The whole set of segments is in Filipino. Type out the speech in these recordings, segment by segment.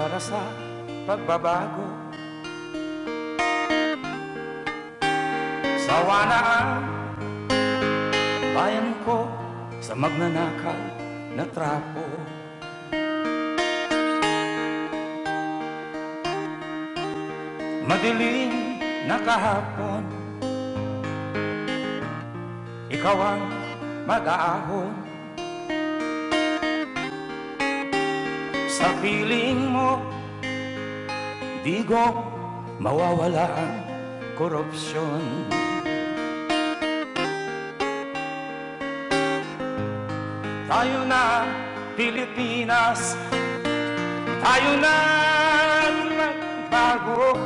para sa pagbabago. Sawa na ang bayan ko sa magnanakaw na trapo. Madilim na kahapon Ikaw ang mag-aahon Sa piling mo. Di ko mawawala ang korupsyon. Tayo na Pilipinas. Tayo na magbago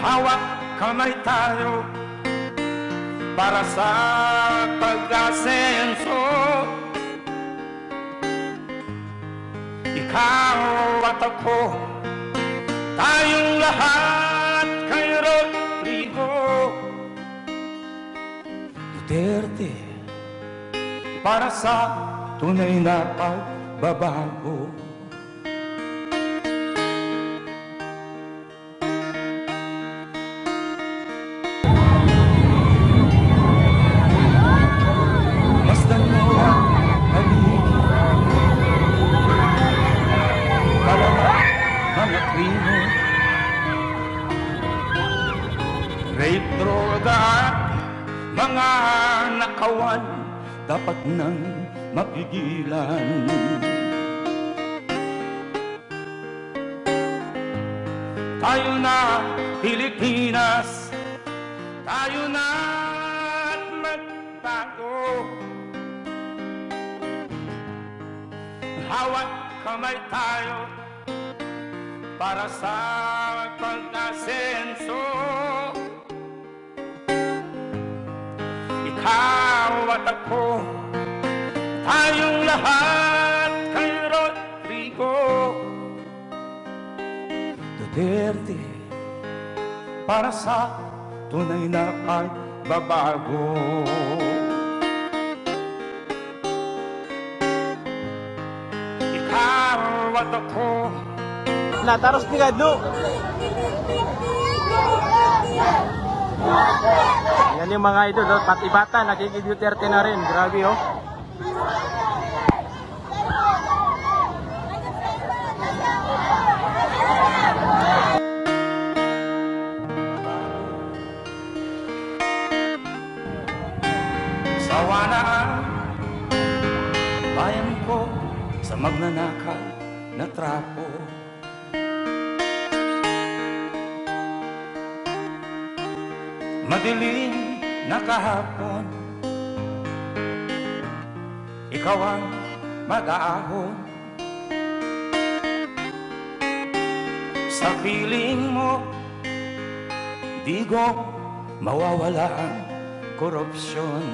Hawak kamay tayo Para sa pag-asenso At ako. Tayong lahat kay Rodrigo. Duterte Para sa tunay na pagbabago nakawan Dapat nang mapigilan. Tayo na Pilipinas Tayo na at magbago Hawat kamay tayo Para sa pag-asenso. Ikaw at ako Tayong lahat kay Rodrigo. Duterte Para sa tunay na pagbabago Ikaw at ako. Nataros ni Gadlo. Yan yung mga idol, oh. pati bata, nakikiduterte na rin. Grabe, oh. Sawa na ang bayan ko sa magnanakaw na trapo. Madilim na kahapon, ikaw ang mag-aahon. Sa piling mo, di ko mawawala ang korupsyon.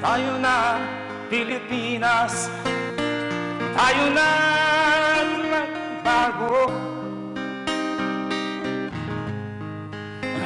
Tayo na Pilipinas Tayo na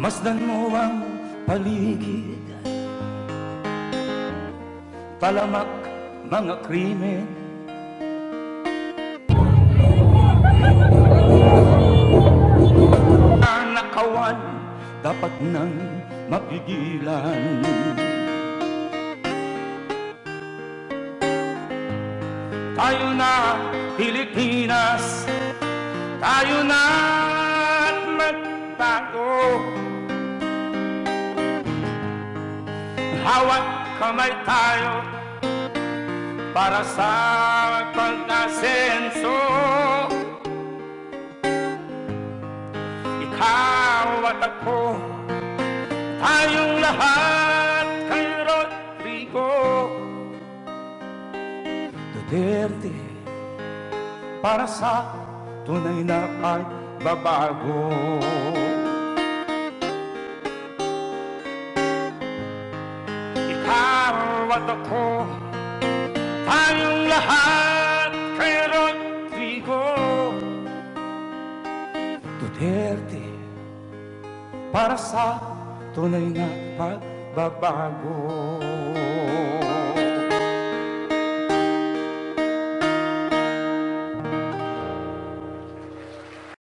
Masdan mo ang paligid. Talamak mga krimen. Nakawan dapat nang mapigilan. Tayo na Pilipinas. Tayo na ko. Hawak kamay tayo para sa pag-asenso. Ikaw at ako, tayong lahat kay Rodrigo. Duterte para sa tunay na pagbabago. Ako Tayong lahat kay Rodrigo. Duterte Para sa tunay na pagbabago